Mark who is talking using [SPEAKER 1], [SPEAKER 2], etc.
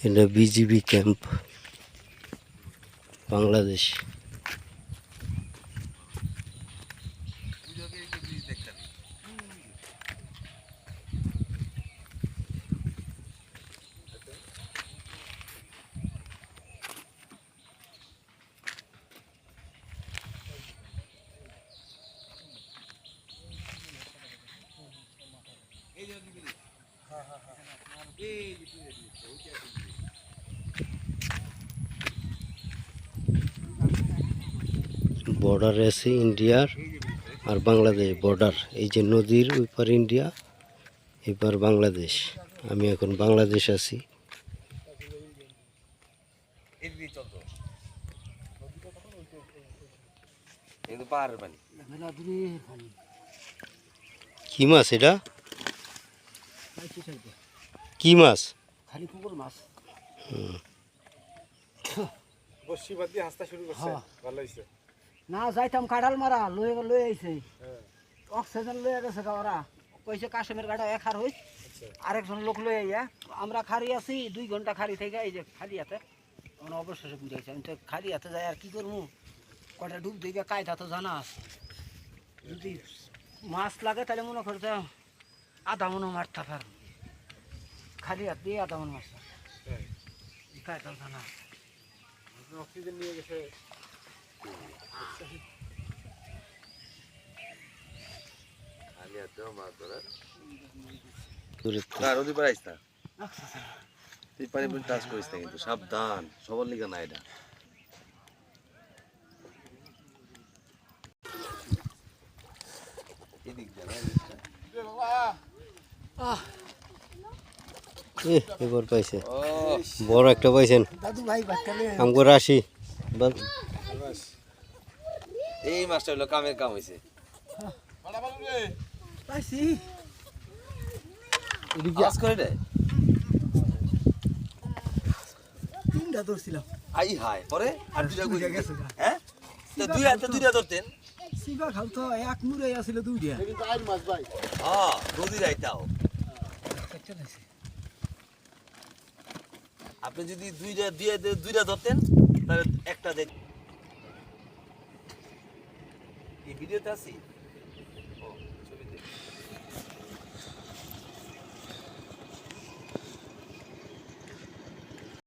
[SPEAKER 1] এটা BGB camp Bangladesh বর্ডারে আছে ইন্ডিয়ার আর বাংলাদেশ বর্ডার এই যে নদীর ওই পার ইন্ডিয়া এবার বাংলাদেশ। আমি এখন বাংলাদেশ আছি। কি মাছ এটা? কি মাছ?
[SPEAKER 2] খালি পুকুর মাছ।
[SPEAKER 3] বসি বাদ দিয়ে হাসতে শুরু করছে।
[SPEAKER 2] হ্যাঁ।
[SPEAKER 3] ভালো হয়েছে
[SPEAKER 2] না যাইতাম কাঁঠাল মারা লয়ে লয়ে আইছে। অক্সিজেন লয়ে গেছে ওরা। কইছে কাশেমের গাড়া এক হার হইস আরেকজন লোক লয়ে আইয়া আমরা খারি আছি দুই ঘণ্টা খারি থেকে এই যে খালি হাতে আমার অবশেষে বুঝাইছে আমি তো খালি হাতে যাই আর কি করব? কটা ডুব দিবে কায়দা তো জানা আছে। যদি মাছ লাগে তাহলে মনে করতে আধা মনে মারতে পার খালি হাত দিয়ে আধা মনে মাছ কায়দা জানা
[SPEAKER 3] অক্সিজেন নিয়ে গেছে।
[SPEAKER 4] তুই পানি পুনি টাচ করিস না কিন্তু সাবধান। সবার লিগা না এটা।
[SPEAKER 1] এবার পাইছে। বড় একটা পাইছেন।
[SPEAKER 2] দাদু ভাই বাচ্চালে
[SPEAKER 1] আমগো রাশি।
[SPEAKER 4] এই মাছটা হলো কামের কাম হয়েছে
[SPEAKER 2] পাইছি।
[SPEAKER 4] কাজ করে রে
[SPEAKER 2] তিনটা ধরছিলাম।
[SPEAKER 4] আই হাই পরে? আর দুইটা
[SPEAKER 2] গেছে
[SPEAKER 4] হ্যাঁ? তো দুইটা তো দুইটা ধরতেন?
[SPEAKER 2] সিবা খাল তো এক দুইটা
[SPEAKER 3] কিন্তু আইন মাছ ভাই।
[SPEAKER 4] হ্যাঁ রাইতাও আপনি যদি দুইটা দিয়ে দুইটা ধরতেন তাহলে একটা দেখ এই ভিডিওতে আছি